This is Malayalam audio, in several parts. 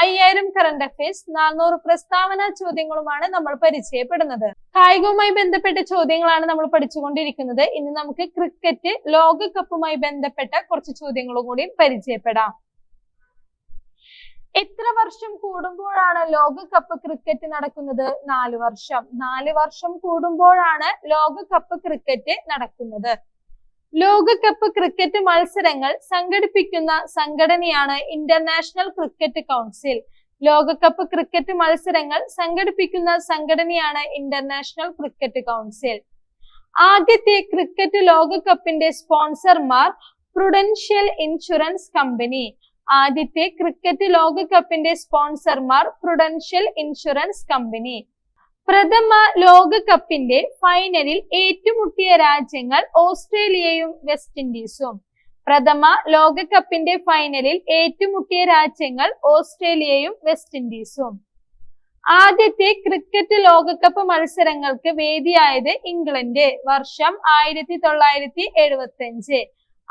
അയ്യായിരം കറണ്ട് അഫയേഴ്സ് നാനൂറ് പ്രസ്താവന ചോദ്യങ്ങളുമാണ് നമ്മൾ പരിചയപ്പെടുന്നത്. കായികവുമായി ബന്ധപ്പെട്ട ചോദ്യങ്ങളാണ് നമ്മൾ പഠിച്ചുകൊണ്ടിരിക്കുന്നത്. ഇനി നമുക്ക് ക്രിക്കറ്റ് ലോകകപ്പുമായി ബന്ധപ്പെട്ട കുറച്ച് ചോദ്യങ്ങളും കൂടി പരിചയപ്പെടാം. എത്ര വർഷം കൂടുമ്പോഴാണ് ലോകകപ്പ് ക്രിക്കറ്റ് നടക്കുന്നത്? നാല് വർഷം. നാല് വർഷം കൂടുമ്പോഴാണ് ലോകകപ്പ് ക്രിക്കറ്റ് നടക്കുന്നത്. ലോകകപ്പ് ക്രിക്കറ്റ് മത്സരങ്ങൾ സംഘടിപ്പിക്കുന്ന സംഘടനയാണ് ഇന്റർനാഷണൽ ക്രിക്കറ്റ് കൗൺസിൽ ലോകകപ്പ് ക്രിക്കറ്റ് മത്സരങ്ങൾ സംഘടിപ്പിക്കുന്ന സംഘടനയാണ് ഇന്റർനാഷണൽ ക്രിക്കറ്റ് കൗൺസിൽ ആദ്യത്തെ ക്രിക്കറ്റ് ലോകകപ്പിന്റെ സ്പോൺസർമാർ പ്രുഡൻഷ്യൽ ഇൻഷുറൻസ് കമ്പനി ആദ്യത്തെ ക്രിക്കറ്റ് ലോകകപ്പിന്റെ സ്പോൺസർമാർ പ്രുഡൻഷ്യൽ ഇൻഷുറൻസ് കമ്പനി പ്രഥമ ലോകകപ്പിന്റെ ഫൈനലിൽ ഏറ്റുമുട്ടിയ രാജ്യങ്ങൾ ഓസ്ട്രേലിയയും വെസ്റ്റ് ഇൻഡീസും. പ്രഥമ ലോകകപ്പിന്റെ ഫൈനലിൽ ഏറ്റുമുട്ടിയ രാജ്യങ്ങൾ ഓസ്ട്രേലിയയും വെസ്റ്റ് ഇൻഡീസും. ആദ്യത്തെ ക്രിക്കറ്റ് ലോകകപ്പ് മത്സരങ്ങൾക്ക് വേദിയായത് ഇംഗ്ലണ്ട് വർഷം ആയിരത്തി തൊള്ളായിരത്തി എഴുപത്തി അഞ്ച്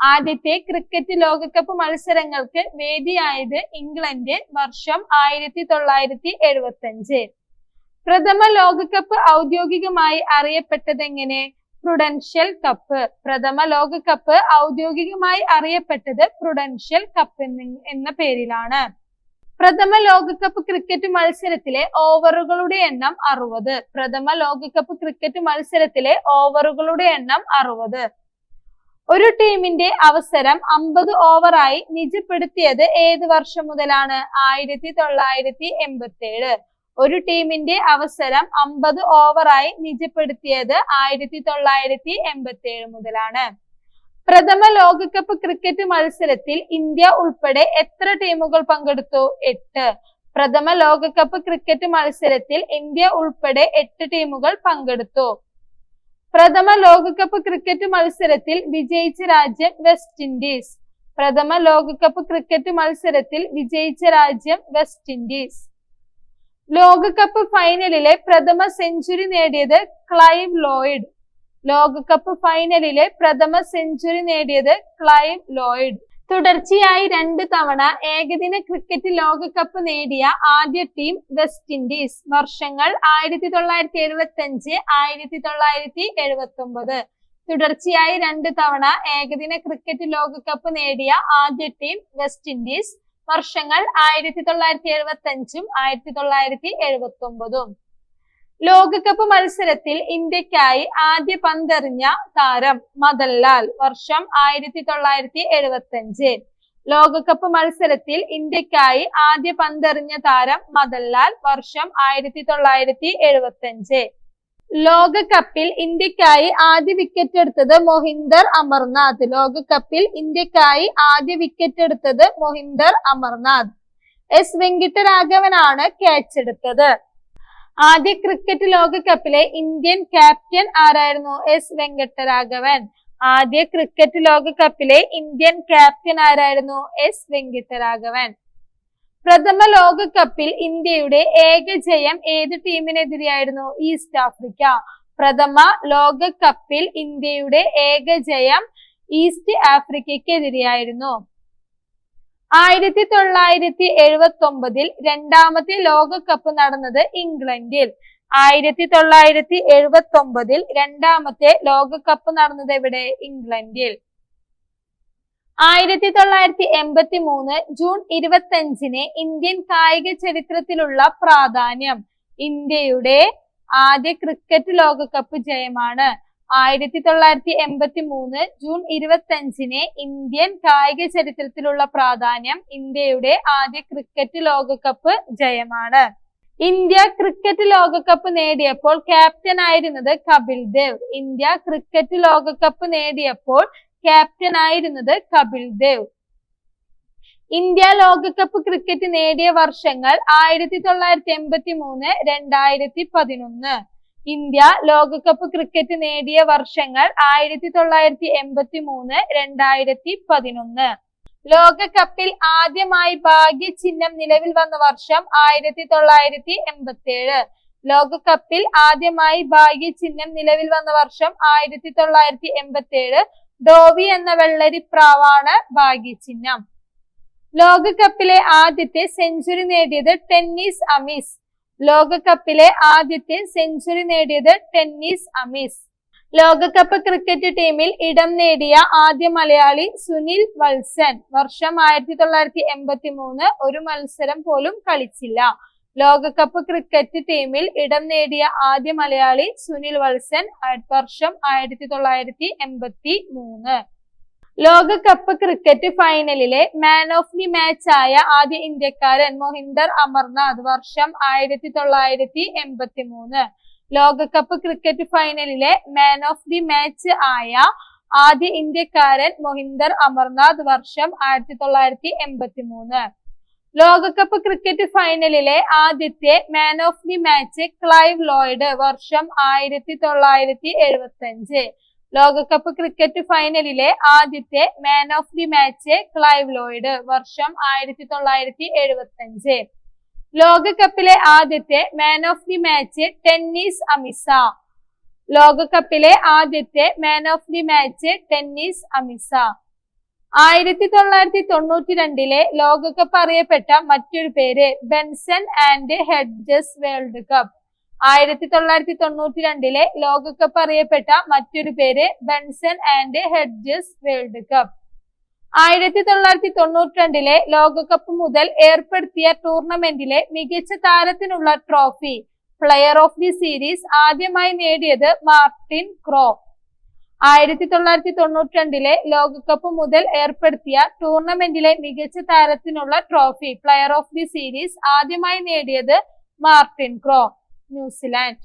ആദ്യത്തെ ക്രിക്കറ്റ് ലോകകപ്പ് മത്സരങ്ങൾക്ക് വേദിയായത് ഇംഗ്ലണ്ട് വർഷം ആയിരത്തി തൊള്ളായിരത്തി എഴുപത്തി അഞ്ച് പ്രഥമ ലോകകപ്പ് ഔദ്യോഗികമായി അറിയപ്പെട്ടത് എങ്ങനെ പ്രുഡൻഷ്യൽ കപ്പ് പ്രഥമ ലോകകപ്പ് ഔദ്യോഗികമായി അറിയപ്പെട്ടത് പ്രുഡൻഷ്യൽ കപ്പ് എന്ന പേരിലാണ്. പ്രഥമ ലോകകപ്പ് ക്രിക്കറ്റ് മത്സരത്തിലെ ഓവറുകളുടെ എണ്ണം അറുപത്. പ്രഥമ ലോകകപ്പ് ക്രിക്കറ്റ് മത്സരത്തിലെ ഓവറുകളുടെ എണ്ണം അറുപത്. ഒരു ടീമിന്റെ അവസരം അമ്പത് ഓവറായി നിജപ്പെടുത്തിയത് ഏത് വർഷം മുതലാണ്? ആയിരത്തി തൊള്ളായിരത്തി എൺപത്തി ഏഴ് ഒരു ടീമിന്റെ അവസരം അമ്പത് ഓവറായി നിജപ്പെടുത്തിയത് ആയിരത്തി തൊള്ളായിരത്തി എൺപത്തി ഏഴ് മുതലാണ്. പ്രഥമ ലോകകപ്പ് ക്രിക്കറ്റ് മത്സരത്തിൽ ഇന്ത്യ ഉൾപ്പെടെ എത്ര ടീമുകൾ പങ്കെടുത്തു? എട്ട്. പ്രഥമ ലോകകപ്പ് ക്രിക്കറ്റ് മത്സരത്തിൽ ഇന്ത്യ ഉൾപ്പെടെ എട്ട് ടീമുകൾ പങ്കെടുത്തു. പ്രഥമ ലോകകപ്പ് ക്രിക്കറ്റ് മത്സരത്തിൽ വിജയിച്ച രാജ്യം വെസ്റ്റ് ഇൻഡീസ് പ്രഥമ ലോകകപ്പ് ക്രിക്കറ്റ് മത്സരത്തിൽ വിജയിച്ച രാജ്യം വെസ്റ്റ് ഇൻഡീസ് ലോകകപ്പ് ഫൈനലിലെ പ്രഥമ സെഞ്ചുറി നേടിയത് ക്ലൈവ് ലോയിഡ്. ലോകകപ്പ് ഫൈനലിലെ പ്രഥമ സെഞ്ചുറി നേടിയത് ക്ലൈവ് ലോയിഡ്. തുടർച്ചയായി രണ്ട് തവണ ഏകദിന ക്രിക്കറ്റ് ലോകകപ്പ് നേടിയ ആദ്യ ടീം വെസ്റ്റ് ഇൻഡീസ്. വർഷങ്ങൾ ആയിരത്തി തൊള്ളായിരത്തി എഴുപത്തി അഞ്ച് ആയിരത്തി തൊള്ളായിരത്തി എഴുപത്തി ഒമ്പത് തുടർച്ചയായി രണ്ട് തവണ ഏകദിന ക്രിക്കറ്റ് ലോകകപ്പ് നേടിയ ആദ്യ ടീം വെസ്റ്റ് ഇൻഡീസ്. വർഷങ്ങൾ ആയിരത്തി തൊള്ളായിരത്തി എഴുപത്തി അഞ്ചും ആയിരത്തി തൊള്ളായിരത്തി എഴുപത്തി ഒമ്പതും ലോകകപ്പ് മത്സരത്തിൽ ഇന്ത്യക്കായി ആദ്യ പന്തെറിഞ്ഞ താരം മദൻലാൽ വർഷം ആയിരത്തി തൊള്ളായിരത്തി എഴുപത്തി അഞ്ച് ലോകകപ്പ് മത്സരത്തിൽ ഇന്ത്യക്കായി ആദ്യ പന്തെറിഞ്ഞ താരം മദൻലാൽ വർഷം ആയിരത്തി തൊള്ളായിരത്തി എഴുപത്തി അഞ്ച് ലോകകപ്പിൽ ഇന്ത്യക്കായി ആദ്യ വിക്കറ്റ് എടുത്തത് മൊഹിന്ദർ അമർനാഥ്. ലോകകപ്പിൽ ഇന്ത്യക്കായി ആദ്യ വിക്കറ്റ് എടുത്തത് മൊഹിന്ദർ അമർനാഥ്. എസ് വെങ്കിട്ടരാഘവനാണ് ക്യാച്ച് എടുത്തത്. ആദ്യ ക്രിക്കറ്റ് ലോകകപ്പിലെ ഇന്ത്യൻ ക്യാപ്റ്റൻ ആരായിരുന്നു? എസ് വെങ്കട്ടരാഘവൻ. ആദ്യ ക്രിക്കറ്റ് ലോകകപ്പിലെ ഇന്ത്യൻ ക്യാപ്റ്റൻ ആരായിരുന്നു? എസ് വെങ്കിട്ടരാഘവൻ. പ്രഥമ ലോകകപ്പിൽ ഇന്ത്യയുടെ ഏക ജയം ഏത് ടീമിനെതിരെയായിരുന്നു ഈസ്റ്റ് ആഫ്രിക്ക? പ്രഥമ ലോകകപ്പിൽ ഇന്ത്യയുടെ ഏക ജയം ഈസ്റ്റ് ആഫ്രിക്കയ്ക്കെതിരെയായിരുന്നു. ആയിരത്തി തൊള്ളായിരത്തി എഴുപത്തി ഒമ്പതിൽ രണ്ടാമത്തെ ലോകകപ്പ് നടന്നത് ഇംഗ്ലണ്ടിൽ. ആയിരത്തി തൊള്ളായിരത്തി എഴുപത്തി ഒമ്പതിൽ രണ്ടാമത്തെ ലോകകപ്പ് നടന്നത് എവിടെ? ഇംഗ്ലണ്ടിൽ. ആയിരത്തി തൊള്ളായിരത്തി എൺപത്തി മൂന്ന് ജൂൺ ഇരുപത്തി അഞ്ചിന് ഇന്ത്യൻ കായിക ചരിത്രത്തിലുള്ള പ്രാധാന്യം. ഇന്ത്യയുടെ ആദ്യ ക്രിക്കറ്റ് ലോകകപ്പ് ജയമാണ്. ആയിരത്തി തൊള്ളായിരത്തി എൺപത്തി മൂന്ന് ജൂൺ ഇരുപത്തി അഞ്ചിന് ഇന്ത്യൻ കായിക ചരിത്രത്തിലുള്ള പ്രാധാന്യം ഇന്ത്യയുടെ ആദ്യ ക്രിക്കറ്റ് ലോകകപ്പ് ജയമാണ്. ഇന്ത്യ ക്രിക്കറ്റ് ലോകകപ്പ് നേടിയപ്പോൾ ക്യാപ്റ്റൻ ആയിരുന്നത് കപിൽ ദേവ്. ഇന്ത്യ ക്രിക്കറ്റ് ലോകകപ്പ് നേടിയപ്പോൾ ക്യാപ്റ്റൻ ആയിരുന്നത് കപിൽ ദേവ്. ഇന്ത്യ ലോകകപ്പ് ക്രിക്കറ്റ് നേടിയ വർഷങ്ങൾ ആയിരത്തി തൊള്ളായിരത്തി എൺപത്തി മൂന്ന് രണ്ടായിരത്തി പതിനൊന്ന് ഇന്ത്യ ലോകകപ്പ് ക്രിക്കറ്റ് നേടിയ വർഷങ്ങൾ ആയിരത്തി തൊള്ളായിരത്തി എൺപത്തി മൂന്ന് രണ്ടായിരത്തി പതിനൊന്ന് ലോകകപ്പിൽ ആദ്യമായി ഭാഗ്യ ചിഹ്നം നിലവിൽ വന്ന വർഷം ആയിരത്തി തൊള്ളായിരത്തി എൺപത്തി ഏഴ് ലോകകപ്പിൽ ആദ്യമായി ഭാഗ്യ ചിഹ്നം നിലവിൽ വന്ന വർഷം ആയിരത്തി തൊള്ളായിരത്തി എൺപത്തി ഏഴ് ഡോവി എന്ന വെള്ളരിപ്രാവാണ് ഭാഗ്യ ചിഹ്നം ലോകകപ്പിലെ ആദ്യത്തെ സെഞ്ചുറി നേടിയത് ടെന്നീസ് അമീസ്. ലോകകപ്പിലെ ആദ്യത്തെ സെഞ്ചുറി നേടിയത് ടെന്നീസ് അമീസ്. ലോകകപ്പ് ക്രിക്കറ്റ് ടീമിൽ ഇടം നേടിയ ആദ്യ മലയാളി സുനിൽ വത്സൻ വർഷം ആയിരത്തി തൊള്ളായിരത്തി എൺപത്തി മൂന്ന് ഒരു മത്സരം പോലും കളിച്ചില്ല. ലോകകപ്പ് ക്രിക്കറ്റ് ടീമിൽ ഇടം നേടിയ ആദ്യ മലയാളി സുനിൽ വത്സൻ വർഷം ആയിരത്തി തൊള്ളായിരത്തി എൺപത്തി മൂന്ന് ലോകകപ്പ് ക്രിക്കറ്റ് ഫൈനലിലെ മാൻ ഓഫ് ദി മാച്ച് ആയ ആദ്യ ഇന്ത്യക്കാരൻ മൊഹിന്ദർ അമർനാഥ് വർഷം ആയിരത്തി തൊള്ളായിരത്തി എൺപത്തി മൂന്ന് ലോകകപ്പ് ക്രിക്കറ്റ് ഫൈനലിലെ മാൻ ഓഫ് ദി മാച്ച് ആയ ആദ്യ ഇന്ത്യക്കാരൻ മൊഹിന്ദർ അമർനാഥ് വർഷം ആയിരത്തി തൊള്ളായിരത്തി എൺപത്തി മൂന്ന് ലോകകപ്പ് ക്രിക്കറ്റ് ഫൈനലിലെ ആദ്യത്തെ man of the match Clive Lloyd വർഷം ആയിരത്തി തൊള്ളായിരത്തി എഴുപത്തി അഞ്ച് ലോകകപ്പ് ക്രിക്കറ്റ് ഫൈനലിലെ ആദ്യത്തെ man of the match Clive Lloyd വർഷം ആയിരത്തി തൊള്ളായിരത്തി എഴുപത്തി അഞ്ച് ലോകകപ്പിലെ ആദ്യത്തെ man of the match Dennis Amiss ലോകകപ്പിലെ ആദ്യത്തെ man of the match Dennis Amiss ആയിരത്തി തൊള്ളായിരത്തി തൊണ്ണൂറ്റി രണ്ടിലെ ലോകകപ്പ് അറിയപ്പെട്ട മറ്റൊരു പേര് Benson and Hedges world cup. ആയിരത്തി തൊള്ളായിരത്തി തൊണ്ണൂറ്റി രണ്ടിലെ ലോകകപ്പ് അറിയപ്പെട്ട മറ്റൊരു പേര് Benson and Hedges world cup. ആയിരത്തി തൊള്ളായിരത്തി തൊണ്ണൂറ്റി രണ്ടിലെ ലോകകപ്പ് മുതൽ ഏർപ്പെടുത്തിയ ടൂർണമെന്റിലെ മികച്ച താരത്തിനുള്ള trophy player of the series ആദ്യമായി നേടിയത് മാർട്ടിൻ ക്രോ. ആയിരത്തി തൊള്ളായിരത്തി തൊണ്ണൂറ്റി രണ്ടിലെ ലോകകപ്പ് മുതൽ ഏർപ്പെടുത്തിയ ടൂർണമെന്റിലെ മികച്ച താരത്തിനുള്ള trophy player of the series ആദ്യമായി നേടിയത് മാർട്ടിൻ ക്രോ ന്യൂസിലാൻഡ്.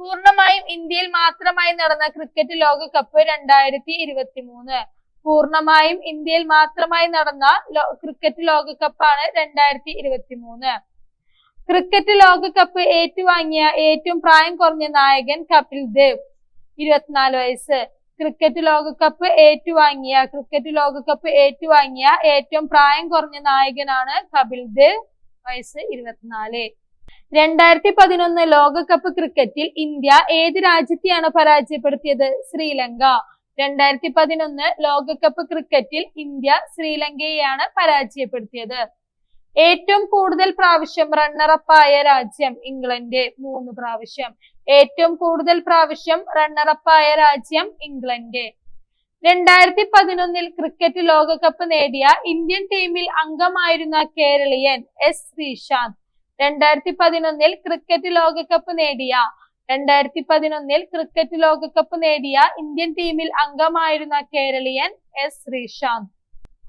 പൂർണമായും ഇന്ത്യയിൽ മാത്രമായി നടന്ന ക്രിക്കറ്റ് ലോകകപ്പ് രണ്ടായിരത്തി ഇരുപത്തി മൂന്ന് പൂർണമായും ഇന്ത്യയിൽ മാത്രമായി നടന്ന ക്രിക്കറ്റ് ലോകകപ്പാണ് രണ്ടായിരത്തി ഇരുപത്തി മൂന്ന് ക്രിക്കറ്റ് ലോകകപ്പ് ഏറ്റുവാങ്ങിയ ഏറ്റവും പ്രായം കുറഞ്ഞ നായകൻ കപിൽ ദേവ്. ഇരുപത്തിനാല് വയസ്സ്. ക്രിക്കറ്റ് ലോകകപ്പ് ഏറ്റുവാങ്ങിയ ക്രിക്കറ്റ് ലോകകപ്പ് ഏറ്റുവാങ്ങിയ ഏറ്റവും പ്രായം കുറഞ്ഞ നായകനാണ് കപിൽ ദേവ് വയസ്സ് ഇരുപത്തിനാല്. രണ്ടായിരത്തി പതിനൊന്ന് ലോകകപ്പ് ക്രിക്കറ്റിൽ ഇന്ത്യ ഏത് രാജ്യത്തെയാണ് പരാജയപ്പെടുത്തിയത്? ശ്രീലങ്ക. രണ്ടായിരത്തി പതിനൊന്ന് ലോകകപ്പ് ക്രിക്കറ്റിൽ ഇന്ത്യ ശ്രീലങ്കയെയാണ് പരാജയപ്പെടുത്തിയത്. ഏറ്റവും കൂടുതൽ പ്രാവശ്യം റണ്ണറപ്പായ രാജ്യം ഇംഗ്ലണ്ട്. മൂന്ന് പ്രാവശ്യം. ഏറ്റവും കൂടുതൽ പ്രാവശ്യം റണ്ണറപ്പായ രാജ്യം ഇംഗ്ലണ്ട്. രണ്ടായിരത്തി പതിനൊന്നിൽ ക്രിക്കറ്റ് ലോകകപ്പ് നേടിയ ഇന്ത്യൻ ടീമിൽ അംഗമായിരുന്ന കേരളീയൻ എസ് ശ്രീശാന്ത് രണ്ടായിരത്തി പതിനൊന്നിൽ ക്രിക്കറ്റ് ലോകകപ്പ് നേടിയ രണ്ടായിരത്തി പതിനൊന്നിൽ ക്രിക്കറ്റ് ലോകകപ്പ് നേടിയ ഇന്ത്യൻ ടീമിൽ അംഗമായിരുന്ന കേരളീയൻ എസ് ശ്രീശാന്ത്.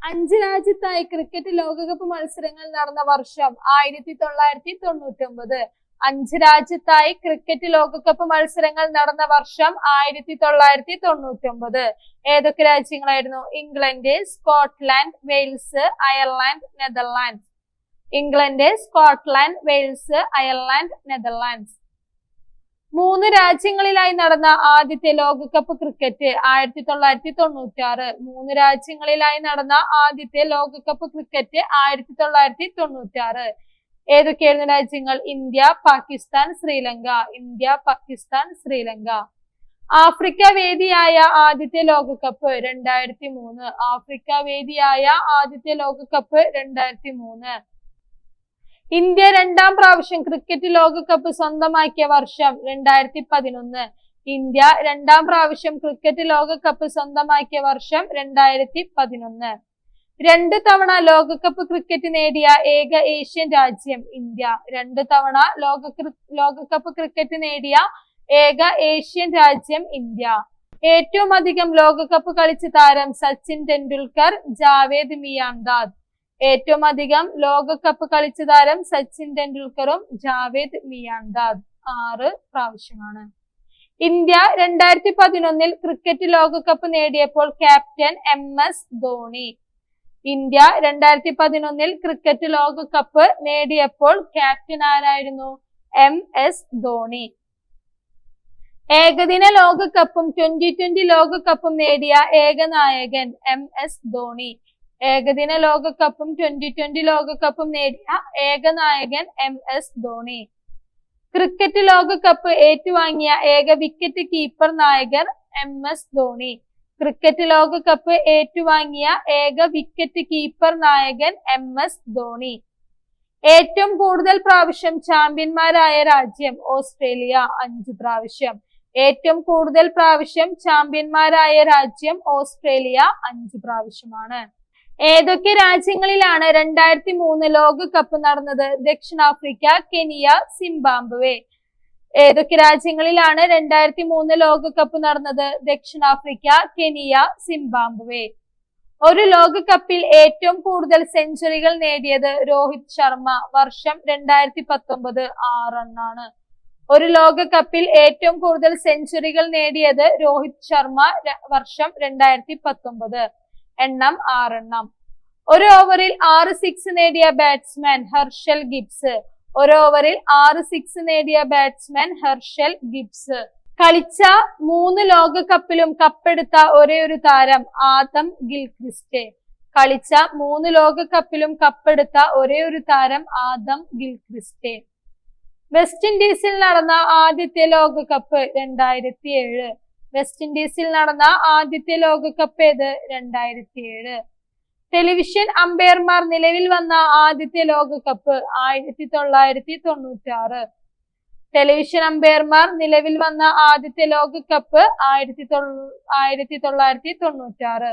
അഞ്ച് രാജ്യത്തായി ക്രിക്കറ്റ് ലോകകപ്പ് മത്സരങ്ങൾ നടന്ന വർഷം ആയിരത്തി തൊള്ളായിരത്തി തൊണ്ണൂറ്റി ഒമ്പത് അഞ്ച് രാജ്യത്തായി ക്രിക്കറ്റ് ലോകകപ്പ് മത്സരങ്ങൾ നടന്ന വർഷം ആയിരത്തി തൊള്ളായിരത്തി തൊണ്ണൂറ്റി ഒമ്പത് ഏതൊക്കെ രാജ്യങ്ങളായിരുന്നു? England Scotland Wales Ireland Netherlands. England Scotland Wales Ireland Netherlands. മൂന്ന് രാജ്യങ്ങളിലായി നടന്ന ആദ്യത്തെ ലോകകപ്പ് ക്രിക്കറ്റ് ആയിരത്തി തൊള്ളായിരത്തി തൊണ്ണൂറ്റി ആറ് മൂന്ന് രാജ്യങ്ങളിലായി നടന്ന ആദ്യത്തെ ലോകകപ്പ് ക്രിക്കറ്റ് ആയിരത്തി തൊള്ളായിരത്തി തൊണ്ണൂറ്റി ആറ് ഏതൊക്കെയായിരുന്നു രാജ്യങ്ങൾ? India Pakistan Sri Lanka. India Pakistan Sri Lanka. Africa വേദിയായ ആദ്യത്തെ ലോകകപ്പ് രണ്ടായിരത്തി മൂന്ന് ആഫ്രിക്ക വേദിയായ ആദ്യത്തെ ലോകകപ്പ് രണ്ടായിരത്തി മൂന്ന് ഇന്ത്യ രണ്ടാം പ്രാവശ്യം ക്രിക്കറ്റ് ലോകകപ്പ് സ്വന്തമാക്കിയ വർഷം രണ്ടായിരത്തി പതിനൊന്ന് ഇന്ത്യ രണ്ടാം പ്രാവശ്യം ക്രിക്കറ്റ് ലോകകപ്പ് സ്വന്തമാക്കിയ വർഷം രണ്ടായിരത്തി പതിനൊന്ന് രണ്ട് തവണ ലോകകപ്പ് ക്രിക്കറ്റ് നേടിയ ഏക ഏഷ്യൻ രാജ്യം ഇന്ത്യ. രണ്ട് തവണ ലോക ലോകകപ്പ് ക്രിക്കറ്റ് നേടിയ ഏക ഏഷ്യൻ രാജ്യം ഇന്ത്യ. ഏറ്റവും അധികം ലോകകപ്പ് കളിച്ച താരം സച്ചിൻ ടെണ്ടുൽക്കർ ജാവേദ് മിയാന്താദ് ഏറ്റവും അധികം ലോകകപ്പ് കളിച്ച താരം സച്ചിൻ ടെണ്ടുൽക്കറും ജാവേദ് മിയാന്താദ് ആറ് പ്രാവശ്യമാണ്. ഇന്ത്യ രണ്ടായിരത്തി പതിനൊന്നിൽ ക്രിക്കറ്റ് ലോകകപ്പ് നേടിയപ്പോൾ captain M S Dhoni. India രണ്ടായിരത്തി പതിനൊന്നിൽ ക്രിക്കറ്റ് ലോകകപ്പ് നേടിയപ്പോൾ ക്യാപ്റ്റൻ ആരായിരുന്നു? M S Dhoni. ഏകദിന ലോകകപ്പും ട്വന്റി ട്വന്റി ലോകകപ്പും നേടിയ ഏക നായകൻ എം എസ് ധോണി. ഏകദിന ലോകകപ്പും ട്വന്റി ട്വന്റി ലോകകപ്പും നേടിയ ഏക നായകൻ എം എസ് ധോണി. ക്രിക്കറ്റ് ലോകകപ്പ് ഏറ്റുവാങ്ങിയ ഏക വിക്കറ്റ് കീപ്പർ നായകൻ എം എസ് ധോണി. ക്രിക്കറ്റ് ലോകകപ്പ് ഏറ്റുവാങ്ങിയ ഏക വിക്കറ്റ് കീപ്പർ നായകൻ എം എസ് ധോണി. ഏറ്റവും കൂടുതൽ പ്രാവശ്യം ചാമ്പ്യന്മാരായ രാജ്യം ഓസ്ട്രേലിയ അഞ്ചു പ്രാവശ്യം. ഏറ്റവും കൂടുതൽ പ്രാവശ്യം ചാമ്പ്യന്മാരായ രാജ്യം ഓസ്ട്രേലിയ അഞ്ചു പ്രാവശ്യമാണ്. ഏതൊക്കെ രാജ്യങ്ങളിലാണ് രണ്ടായിരത്തി മൂന്ന് ലോകകപ്പ് നടന്നത്? ദക്ഷിണാഫ്രിക്ക കെനിയ സിംബാബ്വെ. ഏതൊക്കെ രാജ്യങ്ങളിലാണ് രണ്ടായിരത്തി മൂന്ന് ലോകകപ്പ് നടന്നത്? ദക്ഷിണാഫ്രിക്ക കെനിയ സിംബാബ്വെ. ഒരു ലോകകപ്പിൽ ഏറ്റവും കൂടുതൽ സെഞ്ചുറികൾ നേടിയത് രോഹിത് ശർമ്മ. വർഷം രണ്ടായിരത്തി പത്തൊമ്പത് ആറെണ്ണാണ്. ഒരു ലോകകപ്പിൽ ഏറ്റവും കൂടുതൽ സെഞ്ചുറികൾ നേടിയത് രോഹിത് ശർമ്മ വർഷം രണ്ടായിരത്തി പത്തൊമ്പത് എണ്ണം ആറെണ്ണം. ഒരു ഓവറിൽ ആറ് സിക്സ് നേടിയ ബാറ്റ്സ്മാൻ ഹർഷൽ ഗിബ്സ്. ഒരു ഓവറിൽ ആറ് സിക്സ് നേടിയ ബാറ്റ്സ്മാൻ ഹർഷൽ ഗിബ്സ്. കളിച്ച മൂന്ന് ലോകകപ്പിലും കപ്പെടുത്ത ഒരേ ഒരു താരം ആദം ഗിൽക്രിസ്റ്റ്. കളിച്ച മൂന്ന് ലോകകപ്പിലും കപ്പെടുത്ത ഒരേ ഒരു താരം ആദം ഗിൽക്രിസ്റ്റ്. വെസ്റ്റ് ഇൻഡീസിൽ നടന്ന ആദ്യത്തെ ലോകകപ്പ് രണ്ടായിരത്തി ഏഴ് വെസ്റ്റ് ഇൻഡീസിൽ നടന്ന ആദ്യത്തെ ലോകകപ്പ് ഏത്? രണ്ടായിരത്തി ഏഴ് ടെലിവിഷൻ അമ്പയർമാർ നിലവിൽ വന്ന ആദ്യത്തെ ലോകകപ്പ് ആയിരത്തി തൊള്ളായിരത്തി തൊണ്ണൂറ്റി ആറ് ടെലിവിഷൻ അമ്പയർമാർ നിലവിൽ വന്ന ആദ്യത്തെ ലോകകപ്പ് ആയിരത്തി തൊ ആയിരത്തി തൊള്ളായിരത്തി തൊണ്ണൂറ്റി ആറ്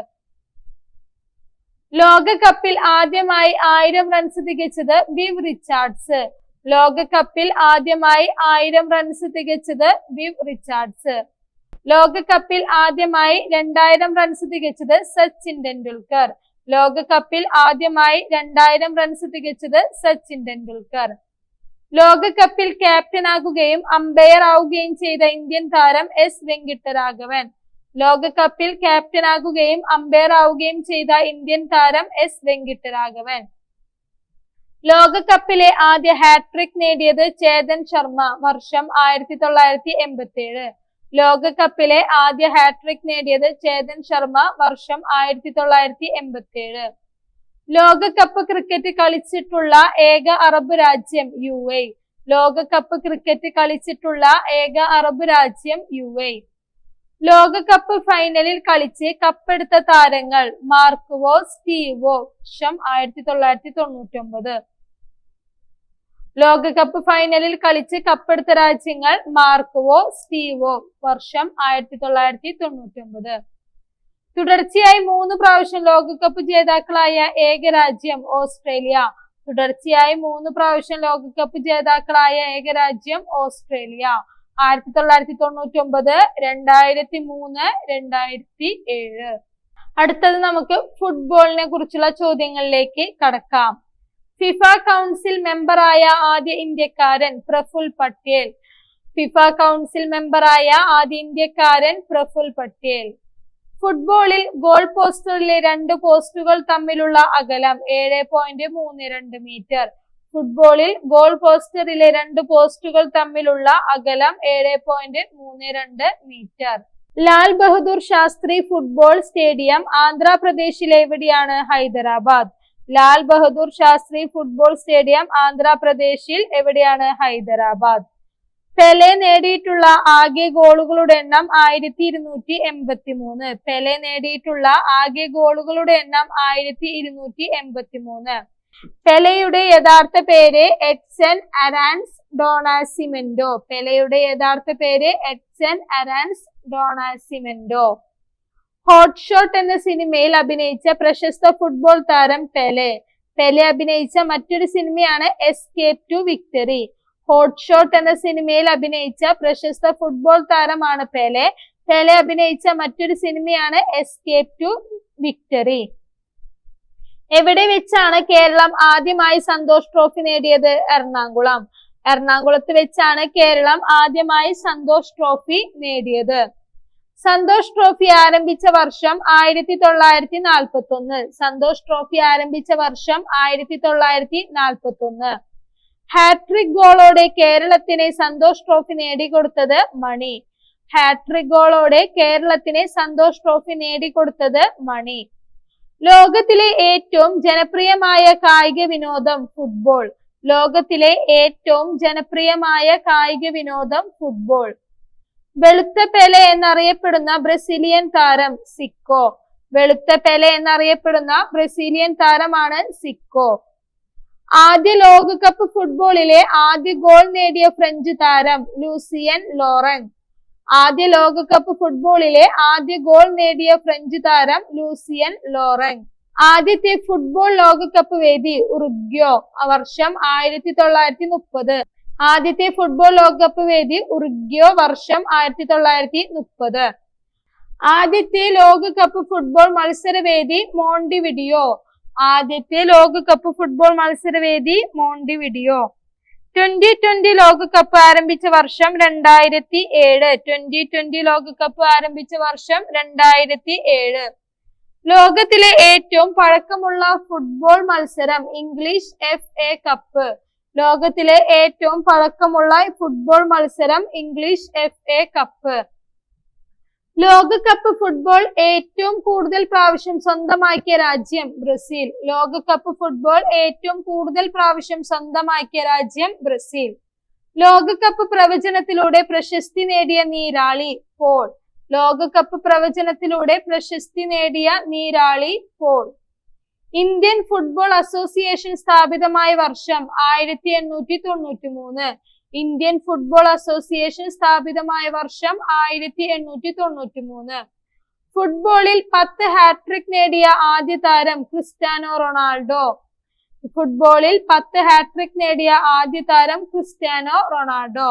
ലോകകപ്പിൽ ആദ്യമായി ആയിരം റൺസ് തികച്ചത് വിവ് റിച്ചാർഡ്സ്. ലോകകപ്പിൽ ആദ്യമായി ആയിരം റൺസ് തികച്ചത് വിവ് റിച്ചാർഡ്സ്. ലോകകപ്പിൽ ആദ്യമായി രണ്ടായിരം റൺസ് തികച്ചത് സച്ചിൻ ടെണ്ടുൽക്കർ. ലോകകപ്പിൽ ആദ്യമായി രണ്ടായിരം റൺസ് തികച്ചത് സച്ചിൻ ടെണ്ടുൽക്കർ. ലോകകപ്പിൽ ക്യാപ്റ്റനാകുകയും അമ്പയർ ആവുകയും ചെയ്ത ഇന്ത്യൻ താരം എസ് വെങ്കിട്ടരാഘവൻ. ലോകകപ്പിൽ ക്യാപ്റ്റനാകുകയും അമ്പയർ ആവുകയും ചെയ്ത ഇന്ത്യൻ താരം എസ് വെങ്കിട്ടരാഘവൻ. ലോകകപ്പിലെ ആദ്യ ഹാട്രിക് നേടിയത് ചേതൻ ശർമ്മ വർഷം ആയിരത്തി തൊള്ളായിരത്തി എൺപത്തി ഏഴ് ലോകകപ്പിലെ ആദ്യ ഹാട്രിക് നേടിയത് ചേതൻ ശർമ്മ വർഷം ആയിരത്തി തൊള്ളായിരത്തി എൺപത്തി ഏഴ് ലോകകപ്പ് ക്രിക്കറ്റ് കളിച്ചിട്ടുള്ള ഏക അറബ് രാജ്യം യു എ. ലോകകപ്പ് ക്രിക്കറ്റ് കളിച്ചിട്ടുള്ള ഏക അറബ് രാജ്യം യു എ. ലോകകപ്പ് ഫൈനലിൽ കളിച്ച് കപ്പെടുത്ത താരങ്ങൾ മാർക്കുവോ സ്റ്റീവോ വർഷം ആയിരത്തി തൊള്ളായിരത്തി തൊണ്ണൂറ്റി ഒമ്പത് ലോകകപ്പ് ഫൈനലിൽ കളിച്ച് കപ്പെടുത്ത രാജ്യങ്ങൾ മാർക്കുവോ സ്റ്റീവോ വർഷം ആയിരത്തി തൊള്ളായിരത്തി തൊണ്ണൂറ്റി ഒമ്പത് തുടർച്ചയായി മൂന്ന് പ്രാവശ്യം ലോകകപ്പ് ജേതാക്കളായ ഏക രാജ്യം ഓസ്ട്രേലിയ. തുടർച്ചയായി മൂന്ന് പ്രാവശ്യം ലോകകപ്പ് ജേതാക്കളായ ഏക രാജ്യം ഓസ്ട്രേലിയ. ആയിരത്തി തൊള്ളായിരത്തി തൊണ്ണൂറ്റി ഒമ്പത് രണ്ടായിരത്തി മൂന്ന് രണ്ടായിരത്തി ഏഴ് അടുത്തത് നമുക്ക് ഫുട്ബോളിനെ കുറിച്ചുള്ള ചോദ്യങ്ങളിലേക്ക് കടക്കാം. ഫിഫ കൗൺസിൽ മെമ്പറായ ആദ്യ ഇന്ത്യക്കാരൻ പ്രഫുൽ പട്ടേൽ. ഫിഫ കൗൺസിൽ മെമ്പറായ ആദ്യ ഇന്ത്യക്കാരൻ പ്രഫുൽ പട്ടേൽ. ഫുട്ബോളിൽ ഗോൾ പോസ്റ്ററിലെ രണ്ട് പോസ്റ്റുകൾ തമ്മിലുള്ള അകലം ഏഴ് പോയിന്റ് മൂന്ന് രണ്ട് മീറ്റർ. ഫുട്ബോളിൽ ഗോൾ പോസ്റ്ററിലെ രണ്ട് പോസ്റ്റുകൾ തമ്മിലുള്ള അകലം ഏഴ് പോയിന്റ് മൂന്ന് രണ്ട് metre. Lal Bahadur Shastri football stadium ആന്ധ്രാപ്രദേശിലെവിടെയാണ് ഹൈദരാബാദ്? ലാൽ ബഹദൂർ ശാസ്ത്രി ഫുട്ബോൾ സ്റ്റേഡിയം ആന്ധ്രാപ്രദേശിൽ എവിടെയാണ് ഹൈദരാബാദ്? പെലെ നേടിയിട്ടുള്ള ആകെ ഗോളുകളുടെ എണ്ണം ആയിരത്തി ഇരുന്നൂറ്റി എൺപത്തി മൂന്ന് പെലെ നേടിയിട്ടുള്ള ആകെ ഗോളുകളുടെ എണ്ണം ആയിരത്തി ഇരുന്നൂറ്റി എൺപത്തി മൂന്ന് പെലയുടെ യഥാർത്ഥ പേര് എക്സൻ അരാൻസ് ഡോണാസിമെന്റോ. പെലയുടെ യഥാർത്ഥ പേര് എക്സൻ അരാൻസ് ഡോണാസിമെന്റോ. ഹോട്ട് ഷോട്ട് എന്ന സിനിമയിൽ അഭിനയിച്ച പ്രശസ്ത ഫുട്ബോൾ താരം പെലെ. പെലെ അഭിനയിച്ച മറ്റൊരു സിനിമയാണ് escape to victory hot shot എന്ന സിനിമയിൽ അഭിനയിച്ച പ്രശസ്ത ഫുട്ബോൾ താരമാണ് പെലെ. പെലെ അഭിനയിച്ച മറ്റൊരു സിനിമയാണ് എസ്കേപ്പ് ടു വിക്ടറി എവിടെ വെച്ചാണ് കേരളം ആദ്യമായി സന്തോഷ് ട്രോഫി നേടിയത്? എറണാകുളം. എറണാകുളത്ത് വെച്ചാണ് കേരളം ആദ്യമായി സന്തോഷ് ട്രോഫി നേടിയത്. സന്തോഷ് ട്രോഫി ആരംഭിച്ച വർഷം ആയിരത്തി തൊള്ളായിരത്തി നാൽപ്പത്തി ഒന്ന് സന്തോഷ് ട്രോഫി ആരംഭിച്ച വർഷം ആയിരത്തി തൊള്ളായിരത്തി നാൽപ്പത്തി ഒന്ന് ഹാട്രിക് ഗോളോടെ കേരളത്തിന് സന്തോഷ് ട്രോഫി നേടിക്കൊടുത്തത് മണി. ഹാട്രിക് ഗോളോടെ കേരളത്തിന് സന്തോഷ് ട്രോഫി നേടിക്കൊടുത്തത് മണി. ലോകത്തിലെ ഏറ്റവും ജനപ്രിയമായ കായിക വിനോദം ഫുട്ബോൾ ലോകത്തിലെ ഏറ്റവും ജനപ്രിയമായ കായിക വിനോദം ഫുട്ബോൾ വെളുത്ത പെലെ എന്നറിയപ്പെടുന്ന ബ്രസീലിയൻ താരം സിക്കോ. വെളുത്ത പെലെ എന്നറിയപ്പെടുന്ന ബ്രസീലിയൻ താരമാണ് സിക്കോ. ആദ്യ ലോകകപ്പ് ഫുട്ബോളിലെ ആദ്യ ഗോൾ നേടിയ ഫ്രഞ്ച് താരം ലൂസിയൻ ലോറൻ. ആദ്യ ലോകകപ്പ് ഫുട്ബോളിലെ ആദ്യ ഗോൾ നേടിയ ഫ്രഞ്ച് താരം ലൂസിയൻ ലോറൻ. ആദ്യത്തെ ഫുട്ബോൾ ലോകകപ്പ് വേദി ഉറുഗ്യോ വർഷം ആയിരത്തി തൊള്ളായിരത്തി മുപ്പത്. ആദ്യത്തെ ഫുട്ബോൾ ലോകകപ്പ് വേദി ഉറുഗ്യോ വർഷം ആയിരത്തി തൊള്ളായിരത്തി മുപ്പത് ആദ്യത്തെ ലോകകപ്പ് ഫുട്ബോൾ മത്സരവേദി മോണ്ടിവിഡിയോ. ആദ്യത്തെ ലോകകപ്പ് ഫുട്ബോൾ മത്സരവേദി മോണ്ടിവിഡിയോ. ട്വന്റി ട്വന്റി ലോകകപ്പ് ആരംഭിച്ച വർഷം രണ്ടായിരത്തി ഏഴ് ട്വന്റി ട്വന്റി ലോകകപ്പ് ആരംഭിച്ച വർഷം രണ്ടായിരത്തി ഏഴ് ലോകത്തിലെ ഏറ്റവും പഴക്കമുള്ള ഫുട്ബോൾ മത്സരം ഇംഗ്ലീഷ് എഫ് എ കപ്പ്. ലോകത്തിലെ ഏറ്റവും പഴക്കമുള്ള ഫുട്ബോൾ മത്സരം ഇംഗ്ലീഷ് എഫ് എ കപ്പ് ലോകകപ്പ് ഫുട്ബോൾ ഏറ്റവും കൂടുതൽ പ്രാവശ്യം സ്വന്തമാക്കിയ രാജ്യം ബ്രസീൽ. ലോകകപ്പ് ഫുട്ബോൾ ഏറ്റവും കൂടുതൽ പ്രാവശ്യം സ്വന്തമാക്കിയ രാജ്യം ബ്രസീൽ. ലോകകപ്പ് പ്രവചനത്തിലൂടെ പ്രശസ്തി നേടിയ നീരാളി പോൾ. ലോകകപ്പ് പ്രവചനത്തിലൂടെ പ്രശസ്തി നേടിയ നീരാളി പോൾ. ഇന്ത്യൻ ഫുട്ബോൾ അസോസിയേഷൻ സ്ഥാപിതമായ വർഷം ആയിരത്തി എണ്ണൂറ്റി തൊണ്ണൂറ്റി മൂന്ന് ഇന്ത്യൻ ഫുട്ബോൾ അസോസിയേഷൻ സ്ഥാപിതമായ വർഷം ആയിരത്തി എണ്ണൂറ്റി തൊണ്ണൂറ്റി മൂന്ന് ഫുട്ബോളിൽ പത്ത് ഹാട്രിക് നേടിയ ആദ്യ താരം ക്രിസ്ത്യാനോ റൊണാൾഡോ. ഫുട്ബോളിൽ പത്ത് ഹാട്രിക് നേടിയ ആദ്യ താരം ക്രിസ്ത്യാനോ റൊണാൾഡോ.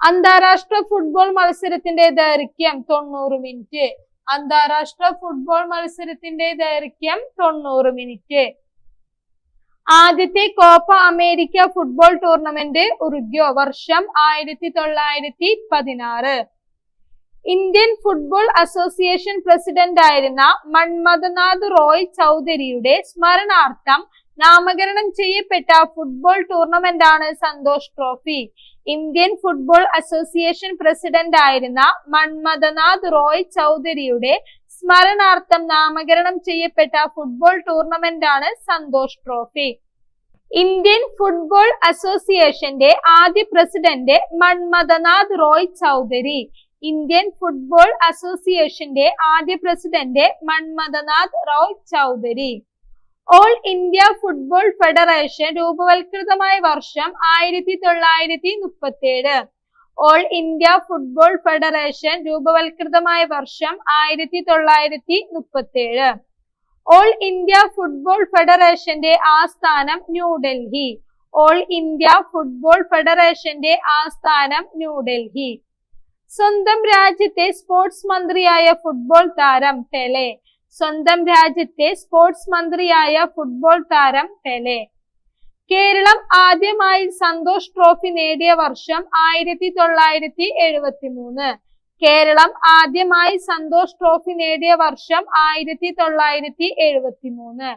അന്താരാഷ്ട്ര ഫുട്ബോൾ മത്സരത്തിന്റെ ദൈർഘ്യം തൊണ്ണൂറ് മിനിറ്റ്. അന്താരാഷ്ട്ര ഫുട്ബോൾ മത്സരത്തിന്റെ ദൈർഘ്യം തൊണ്ണൂറ് മിനിറ്റ് ആദ്യത്തെ Copa America football tournament Uruguay വർഷം ആയിരത്തി തൊള്ളായിരത്തി പതിനാറ് ഇന്ത്യൻ ഫുട്ബോൾ അസോസിയേഷൻ പ്രസിഡന്റ് ആയിരുന്ന മൺമഥനാഥ് റോയ് ചൗധരിയുടെ സ്മരണാർത്ഥം നാമകരണം ചെയ്യപ്പെട്ട ഫുട്ബോൾ ടൂർണമെന്റ് ആണ് Santosh trophy Indian football association president ആയിരുന്ന മൺമഥനാഥ് റോയ് ചൗധരിയുടെ സ്മരണാർത്ഥം നാമകരണം ചെയ്യപ്പെട്ട ഫുട്ബോൾ ടൂർണമെന്റ് ആണ് സന്തോഷ് ട്രോഫി ഇന്ത്യൻ ഫുട്ബോൾ അസോസിയേഷന്റെ ആദ്യ president Manmathanath Roy Chaudhary. Indian football അസോസിയേഷന്റെ ആദ്യ president Manmathanath Roy Chaudhary. All India football federation രൂപവൽകൃതമായ വർഷം ആയിരത്തി തൊള്ളായിരത്തി മുപ്പത്തി ഏഴ് ഓൾ ഇന്ത്യ ഫുട്ബോൾ ഫെഡറേഷൻ രൂപവൽകൃതമായ വർഷം ആയിരത്തി തൊള്ളായിരത്തി മുപ്പത്തി ഏഴ് ഓൾ ഇന്ത്യ ഫുട്ബോൾ ഫെഡറേഷന്റെ ആസ്ഥാനം ന്യൂഡൽഹി ഓൾ ഇന്ത്യ ഫുട്ബോൾ ഫെഡറേഷന്റെ ആസ്ഥാനം ന്യൂഡൽഹി സ്വന്തം രാജ്യത്തെ സ്പോർട്സ് മന്ത്രിയായ ഫുട്ബോൾ താരം പെലെ. സ്വന്തം രാജ്യത്തെ സ്പോർട്സ് മന്ത്രിയായ ഫുട്ബോൾ താരം പെലെ. കേരളം ആദ്യമായി സന്തോഷ് ട്രോഫി നേടിയ വർഷം ആയിരത്തി തൊള്ളായിരത്തി എഴുപത്തി മൂന്ന് കേരളം ആദ്യമായി സന്തോഷ് ട്രോഫി നേടിയ വർഷം ആയിരത്തി തൊള്ളായിരത്തി എഴുപത്തി മൂന്ന്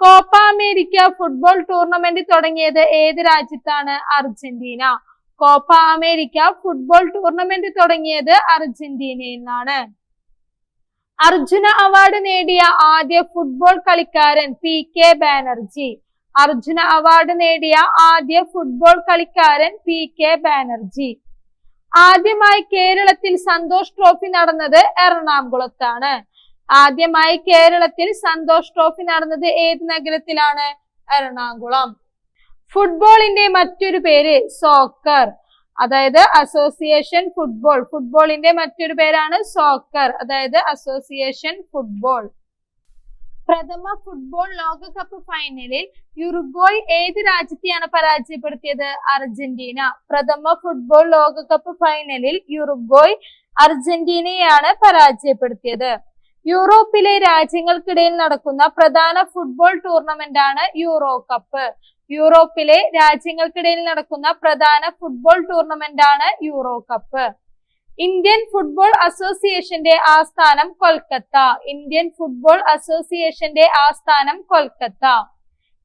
കോപ്പ അമേരിക്ക ഫുട്ബോൾ ടൂർണമെന്റ് തുടങ്ങിയത് ഏത് രാജ്യത്താണ്? Argentina. Copa America football tournament തുടങ്ങിയത് അർജന്റീനയിൽ നിന്നാണ്. അർജുന അവാർഡ് നേടിയ ആദ്യ ഫുട്ബോൾ കളിക്കാരൻ P K Banerjee. Arjuna award നേടിയ ആദ്യ ഫുട്ബോൾ കളിക്കാരൻ പി കെ ബാനർജി. ആദ്യമായി കേരളത്തിൽ സന്തോഷ് ട്രോഫി നടന്നത് എറണാകുളത്താണ്. ആദ്യമായി കേരളത്തിൽ സന്തോഷ് ട്രോഫി നടന്നത് ഏത് നഗരത്തിലാണ്? എറണാകുളം. ഫുട്ബോളിന്റെ മറ്റൊരു പേര് സോക്കർ. അതായത് അസോസിയേഷൻ ഫുട്ബോൾ ഫുട്ബോളിന്റെ മറ്റൊരു പേരാണ് സോക്കർ അതായത് അസോസിയേഷൻ ഫുട്ബോൾ പ്രഥമ ഫുട്ബോൾ ലോകകപ്പ് ഫൈനലിൽ യുറുഗോയ് ഏത് രാജ്യത്തെയാണ് പരാജയപ്പെടുത്തിയത്? അർജന്റീന. പ്രഥമ ഫുട്ബോൾ ലോകകപ്പ് ഫൈനലിൽ യുറുഗോയ് അർജന്റീനയാണ് പരാജയപ്പെടുത്തിയത്. യൂറോപ്പിലെ രാജ്യങ്ങൾക്കിടയിൽ നടക്കുന്ന പ്രധാന ഫുട്ബോൾ ടൂർണമെന്റ് ആണ് യൂറോ കപ്പ് യൂറോപ്പിലെ രാജ്യങ്ങൾക്കിടയിൽ നടക്കുന്ന പ്രധാന ഫുട്ബോൾ ടൂർണമെന്റ് ആണ് യൂറോ കപ്പ് ഇന്ത്യൻ ഫുട്ബോൾ അസോസിയേഷന്റെ ആസ്ഥാനം കൊൽക്കത്ത. ഇന്ത്യൻ ഫുട്ബോൾ അസോസിയേഷന്റെ ആസ്ഥാനം കൊൽക്കത്ത.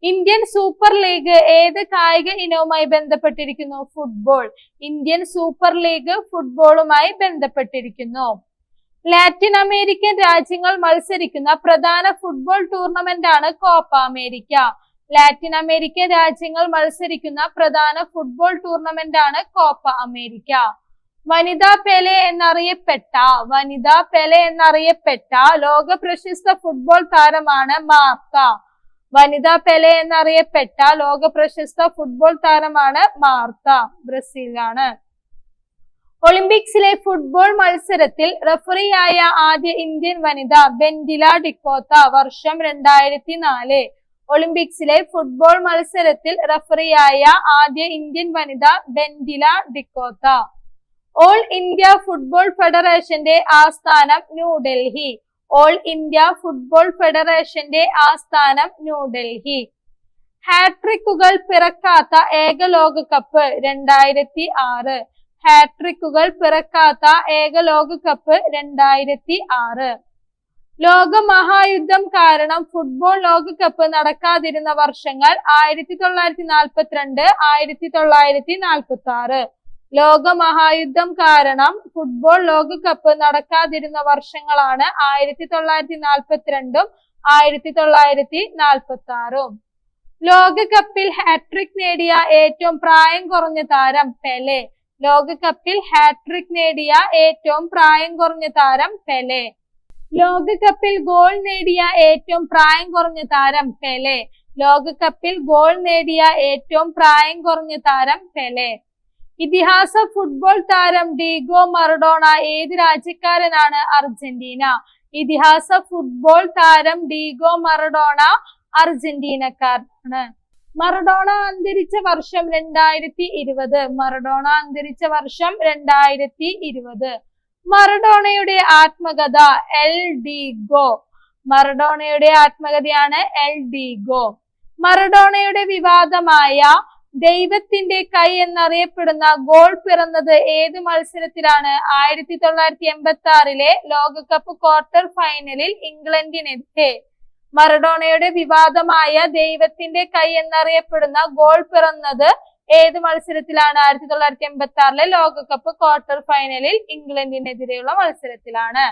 ഇന്ത്യൻ സൂപ്പർ ലീഗ് ഏത് കായിക ഇനവുമായി ബന്ധപ്പെട്ടിരിക്കുന്നു? ഫുട്ബോൾ ഇന്ത്യൻ സൂപ്പർ ലീഗ് ഫുട്ബോളുമായി ബന്ധപ്പെട്ടിരിക്കുന്നു. ലാറ്റിൻ അമേരിക്കൻ രാജ്യങ്ങൾ മത്സരിക്കുന്ന പ്രധാന ഫുട്ബോൾ ടൂർണമെന്റ് ആണ് കോപ്പ അമേരിക്ക ലാറ്റിൻ അമേരിക്കൻ രാജ്യങ്ങൾ മത്സരിക്കുന്ന പ്രധാന ഫുട്ബോൾ ടൂർണമെന്റ് ആണ് കോപ്പ അമേരിക്ക വനിതാ പെലെ എന്നറിയപ്പെട്ട വനിതാ പെലെ എന്നറിയപ്പെട്ട ലോക പ്രശസ്ത ഫുട്ബോൾ താരമാണ് മാർത്ത വനിതാ പെലെ എന്നറിയപ്പെട്ട ലോക പ്രശസ്ത ഫുട്ബോൾ താരമാണ് മാർത്ത ബ്രസീലാണ്. ഒളിമ്പിക്സിലെ ഫുട്ബോൾ മത്സരത്തിൽ റഫറിയായ ആദ്യ ഇന്ത്യൻ വനിത ബെൻഡില ഡിക്കോത്ത വർഷം രണ്ടായിരത്തി നാല് ഒളിമ്പിക്സിലെ ഫുട്ബോൾ മത്സരത്തിൽ റഫറിയായ ആദ്യ ഇന്ത്യൻ വനിത Bentla D'Coth. All India football ഫെഡറേഷന്റെ ആസ്ഥാനം ന്യൂഡൽഹി. ഓൾ ഇന്ത്യ ഫുട്ബോൾ ഫെഡറേഷന്റെ ആസ്ഥാനം ന്യൂഡൽഹി. ഹാട്രിക്കുകൾ പിറക്കാത്ത ഏക ലോകകപ്പ് രണ്ടായിരത്തി ആറ് ഹാട്രിക്കുകൾ പിറക്കാത്ത ഏക ലോകകപ്പ് രണ്ടായിരത്തി ആറ്. ലോക മഹായുദ്ധം കാരണം ഫുട്ബോൾ ലോകകപ്പ് നടക്കാതിരുന്ന വർഷങ്ങൾ ആയിരത്തി തൊള്ളായിരത്തി നാൽപ്പത്തിരണ്ട് ആയിരത്തി തൊള്ളായിരത്തി നാൽപ്പത്തി ആറ് ലോക മഹായുദ്ധം കാരണം ഫുട്ബോൾ ലോകകപ്പ് നടക്കാതിരുന്ന വർഷങ്ങളാണ് ആയിരത്തി തൊള്ളായിരത്തി നാൽപ്പത്തിരണ്ടും ആയിരത്തി തൊള്ളായിരത്തി നാൽപ്പത്തി ആറും ലോകകപ്പിൽ ഹാട്രിക് നേടിയ ഏറ്റവും പ്രായം കുറഞ്ഞ താരം പെലെ. ലോകകപ്പിൽ ഹാട്രിക് നേടിയ ഏറ്റവും പ്രായം കുറഞ്ഞ താരം പെലെ. ലോകകപ്പിൽ ഗോൾ നേടിയ ഏറ്റവും പ്രായം കുറഞ്ഞ താരം പെലെ. ലോകകപ്പിൽ ഗോൾ നേടിയ ഏറ്റവും പ്രായം കുറഞ്ഞ താരം പെലെ. ഇതിഹാസ ഫുട്ബോൾ താരം ഡീഗോ മറഡോണ ഏത് രാജ്യക്കാരനാണ് അർജന്റീന? ഇതിഹാസ ഫുട്ബോൾ താരം ഡീഗോ മറഡോണ അർജന്റീനക്കാരനാണ്. മറഡോണ അന്തരിച്ച വർഷം രണ്ടായിരത്തി ഇരുപത്. മറഡോണ അന്തരിച്ച വർഷം രണ്ടായിരത്തി ഇരുപത്. മറഡോണയുടെ ആത്മകഥ എൽ ഡി ഗോ. മറഡോണയുടെ ആത്മകഥയാണ് എൽ ഡി ഗോ. മറഡോണയുടെ വിവാദമായ ദൈവത്തിന്റെ കൈ എന്നറിയപ്പെടുന്ന ഗോൾ പിറന്നത് ഏത് മത്സരത്തിലാണ്? ആയിരത്തി തൊള്ളായിരത്തി എൺപത്തി ആറിലെ ലോകകപ്പ് ക്വാർട്ടർ ഫൈനലിൽ ഇംഗ്ലണ്ടിനെതിരെ. മറഡോണയുടെ വിവാദമായ ദൈവത്തിന്റെ കൈ എന്നറിയപ്പെടുന്ന ഗോൾ പിറന്നത് ഏത് മത്സരത്തിലാണ്? ആയിരത്തി തൊള്ളായിരത്തി എൺപത്തി ആറിലെ ലോകകപ്പ് ക്വാർട്ടർ ഫൈനലിൽ ഇംഗ്ലണ്ടിനെതിരെയുള്ള മത്സരത്തിലാണ്.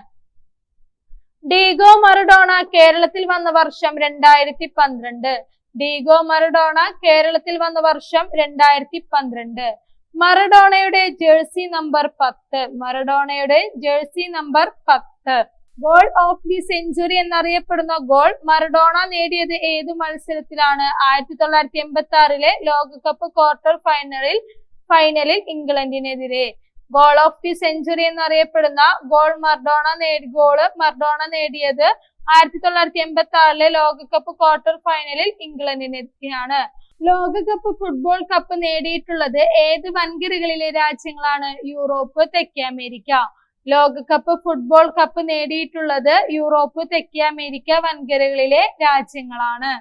ഡീഗോ മറഡോണ കേരളത്തിൽ വന്ന വർഷം രണ്ടായിരത്തി പന്ത്രണ്ട് ഡീഗോ മറഡോണ കേരളത്തിൽ വന്ന വർഷം രണ്ടായിരത്തി പന്ത്രണ്ട് മറഡോണയുടെ ജേഴ്സി നമ്പർ പത്ത്. മറഡോണയുടെ ജേഴ്സി നമ്പർ പത്ത്. ഗോൾ ഓഫ് ദി സെഞ്ചുറി എന്നറിയപ്പെടുന്ന ഗോൾ മറഡോണ നേടിയത് ഏത് മത്സരത്തിലാണ്? ആയിരത്തി തൊള്ളായിരത്തി എൺപത്തി ആറിലെ ലോകകപ്പ് ക്വാർട്ടർ ഫൈനലിൽ ഫൈനലിൽ ഇംഗ്ലണ്ടിനെതിരെ. ഗോൾ ഓഫ് ദി സെഞ്ചുറി എന്നറിയപ്പെടുന്ന ഗോൾ മർഡോണ നേടി ഗോൾ മർഡോണ നേടിയത് ആയിരത്തി തൊള്ളായിരത്തി എൺപത്തി ആറിലെ ലോകകപ്പ് ക്വാർട്ടർ ഫൈനലിൽ ഇംഗ്ലണ്ടിനെതിരെയാണ്. ലോകകപ്പ് ഫുട്ബോൾ കപ്പ് നേടിയിട്ടുള്ളത് ഏത് വൻകരകളിലെ രാജ്യങ്ങളാണ്? യൂറോപ്പ് തെക്കേ അമേരിക്ക. ലോകകപ്പ് ഫുട്ബോൾ കപ്പ് നേടിയിട്ടുള്ളത് യൂറോപ്പ് തെക്കേ അമേരിക്ക വൻകരകളിലെ രാജ്യങ്ങളാണ്.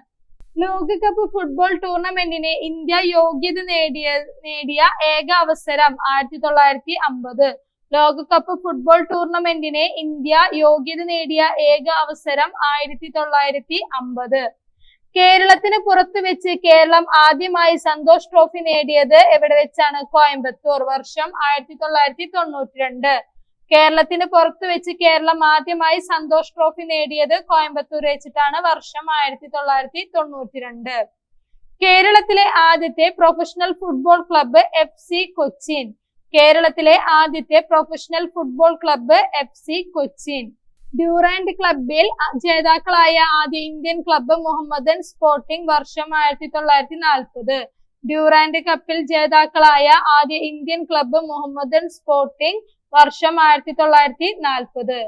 ലോകകപ്പ് ഫുട്ബോൾ ടൂർണമെന്റിന് ഇന്ത്യ യോഗ്യത നേടിയ നേടിയ ഏക അവസരം ആയിരത്തി തൊള്ളായിരത്തി അമ്പത് ലോകകപ്പ് ഫുട്ബോൾ ടൂർണമെന്റിന് ഇന്ത്യ യോഗ്യത നേടിയ ഏക അവസരം ആയിരത്തി തൊള്ളായിരത്തി അമ്പത് കേരളത്തിന് പുറത്തു വെച്ച് കേരളം ആദ്യമായി സന്തോഷ് ട്രോഫി നേടിയത് എവിടെ വെച്ചാണ്? കോയമ്പത്തൂർ. വർഷം ആയിരത്തി തൊള്ളായിരത്തി തൊണ്ണൂറ്റി രണ്ട് കേരളത്തിന് പുറത്ത് വെച്ച് കേരളം ആദ്യമായി സന്തോഷ് ട്രോഫി നേടിയത് കോയമ്പത്തൂർ വെച്ചിട്ടാണ്. വർഷം ആയിരത്തി തൊള്ളായിരത്തി തൊണ്ണൂറ്റി രണ്ട് കേരളത്തിലെ ആദ്യത്തെ professional football club F C Cochin. കേരളത്തിലെ ആദ്യത്തെ professional football club F C Cochin. Durand ക്ലബിൽ ജേതാക്കളായ ആദ്യ ഇന്ത്യൻ ക്ലബ്ബ് മുഹമ്മദൻ സ്പോർട്ടിംഗ് വർഷം ആയിരത്തി തൊള്ളായിരത്തി നാൽപ്പത് ഡ്യൂറാൻഡ് കപ്പിൽ ജേതാക്കളായ ആദ്യ ഇന്ത്യൻ ക്ലബ്ബ് മുഹമ്മദൻ സ്പോർട്ടിംഗ് വർഷം ആയിരത്തി തൊള്ളായിരത്തി നാൽപ്പത്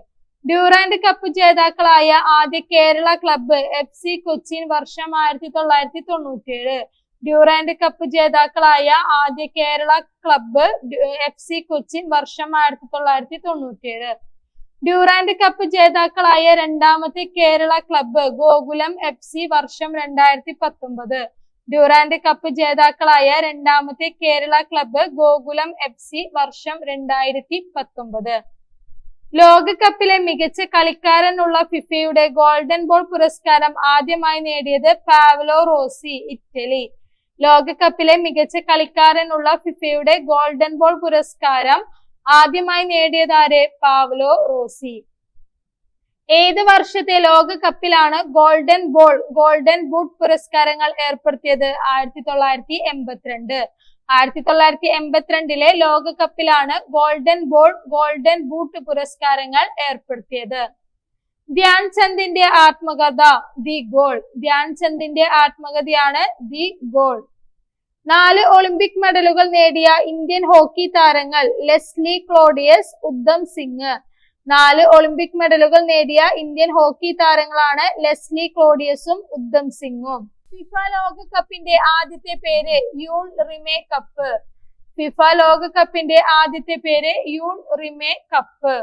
ഡ്യൂറാൻഡ് കപ്പ് ജേതാക്കളായ ആദ്യ Kerala club F C Cochin വർഷം ആയിരത്തി തൊള്ളായിരത്തി തൊണ്ണൂറ്റിയേഴ് ഡ്യൂറാൻഡ് കപ്പ് ജേതാക്കളായ ആദ്യ Kerala club F C Cochin വർഷം ആയിരത്തി തൊള്ളായിരത്തി തൊണ്ണൂറ്റിയേഴ് ഡ്യൂറാൻഡ് കപ്പ് ജേതാക്കളായ രണ്ടാമത്തെ Kerala club Gokulam F C വർഷം രണ്ടായിരത്തി പത്തൊമ്പത് ഡ്യൂറാൻഡ് കപ്പ് ജേതാക്കളായ രണ്ടാമത്തെ Kerala club Gokulam F C വർഷം രണ്ടായിരത്തി പത്തൊമ്പത് ലോകകപ്പിലെ മികച്ച കളിക്കാരനുള്ള ഫിഫയുടെ ഗോൾഡൻ ബോൾ പുരസ്കാരം ആദ്യമായി നേടിയത് പാവലോ റോസി ഇറ്റലി. ലോകകപ്പിലെ മികച്ച കളിക്കാരനുള്ള ഫിഫയുടെ ഗോൾഡൻ ബോൾ പുരസ്കാരം ആദ്യമായി നേടിയതാരെ പാവലോ റോസി. ഏത് വർഷത്തെ ലോകകപ്പിലാണ് ഗോൾഡൻ ബോൾ ഗോൾഡൻ ബൂട്ട് പുരസ്കാരങ്ങൾ ഏർപ്പെടുത്തിയത്? ആയിരത്തി തൊള്ളായിരത്തി എൺപത്തിരണ്ട്. ആയിരത്തി തൊള്ളായിരത്തി എൺപത്തിരണ്ടിലെ ലോകകപ്പിലാണ് ഗോൾഡൻ ബോൾ ഗോൾഡൻ ബൂട്ട് പുരസ്കാരങ്ങൾ ഏർപ്പെടുത്തിയത്. ധ്യാൻചന്ദിന്റെ ആത്മകഥ ദി ഗോൾ. ധ്യാൻചന്ദിന്റെ ആത്മകഥയാണ് ദി ഗോൾ. നാല് ഒളിമ്പിക് മെഡലുകൾ നേടിയ ഇന്ത്യൻ ഹോക്കി താരങ്ങൾ ലെസ്ലി ക്ലോഡിയസ് ഉദ്ധം സിംഗ്. നാല് ഒളിമ്പിക് മെഡലുകൾ നേടിയ ഇന്ത്യൻ ഹോക്കി താരങ്ങളാണ് ലെസ്ലി ക്ലോഡിയസും ഉദ്ധം സിംഗും ഫിഫ ലോകകപ്പിന്റെ ആദ്യത്തെ പേര് യൂൺ റിമേ കപ്പ് ഫിഫ ലോകകപ്പിന്റെ ആദ്യത്തെ പേര് യൂൺ റിമേ കപ്പ്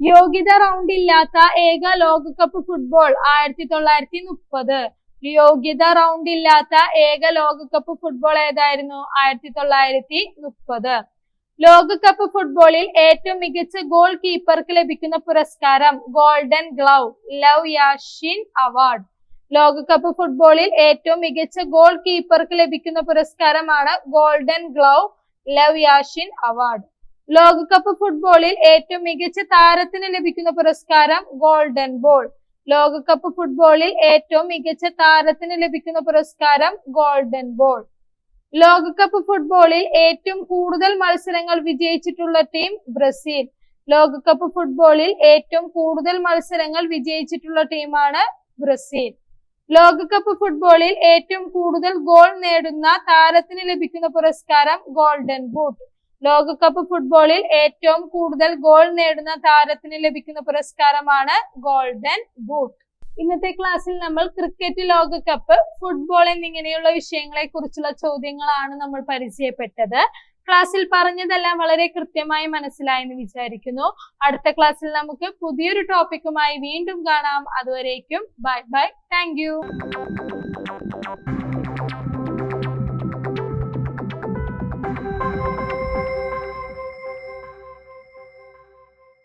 യോഗ്യത റൗണ്ട് ഇല്ലാത്ത ഏക ലോകകപ്പ് ഫുട്ബോൾ ആയിരത്തി തൊള്ളായിരത്തി മുപ്പത് യോഗ്യത റൗണ്ട് ഇല്ലാത്ത ഏക ലോകകപ്പ് ഫുട്ബോൾ ഏതായിരുന്നു? ആയിരത്തി തൊള്ളായിരത്തി മുപ്പത് ലോകകപ്പ് ഫുട്ബോളിൽ ഏറ്റവും മികച്ച ഗോൾ കീപ്പർക്ക് ലഭിക്കുന്ന പുരസ്കാരം golden glove Lev Yashin award ലോകകപ്പ് ഫുട്ബോളിൽ ഏറ്റവും മികച്ച ഗോൾ കീപ്പർക്ക് ലഭിക്കുന്ന പുരസ്കാരമാണ് golden glove Lev Yashin award ലോകകപ്പ് ഫുട്ബോളിൽ ഏറ്റവും മികച്ച താരത്തിന് ലഭിക്കുന്ന പുരസ്കാരം ഗോൾഡൻ ബോൾ ലോകകപ്പ് ഫുട്ബോളിൽ ഏറ്റവും മികച്ച താരത്തിന് ലഭിക്കുന്ന പുരസ്കാരം ഗോൾഡൻ ബോൾ ലോകകപ്പ് ഫുട്ബോളിൽ ഏറ്റവും കൂടുതൽ മത്സരങ്ങൾ വിജയിച്ചിട്ടുള്ള ടീം ബ്രസീൽ. ലോകകപ്പ് ഫുട്ബോളിൽ ഏറ്റവും കൂടുതൽ മത്സരങ്ങൾ വിജയിച്ചിട്ടുള്ള ടീമാണ് ബ്രസീൽ. ലോകകപ്പ് ഫുട്ബോളിൽ ഏറ്റവും കൂടുതൽ ഗോൾ നേടുന്ന താരത്തിന് ലഭിക്കുന്ന പുരസ്കാരം ഗോൾഡൻ ബൂട്ട്. ലോകകപ്പ് ഫുട്ബോളിൽ ഏറ്റവും കൂടുതൽ ഗോൾ നേടുന്ന താരത്തിന് ലഭിക്കുന്ന പുരസ്കാരമാണ് ഗോൾഡൻ ബൂട്ട്. ഇന്നത്തെ ക്ലാസ്സിൽ നമ്മൾ ക്രിക്കറ്റ് ലോകകപ്പ് ഫുട്ബോൾ എന്നിങ്ങനെയുള്ള വിഷയങ്ങളെ കുറിച്ചുള്ള ചോദ്യങ്ങളാണ് നമ്മൾ പരിചയപ്പെട്ടത്. ക്ലാസ്സിൽ പറഞ്ഞതെല്ലാം വളരെ കൃത്യമായി മനസ്സിലായെന്ന് വിചാരിക്കുന്നു. അടുത്ത ക്ലാസ്സിൽ നമുക്ക് പുതിയൊരു ടോപ്പിക്കുമായി വീണ്ടും കാണാം. അതുവരേക്കും ബൈ ബൈ താങ്ക്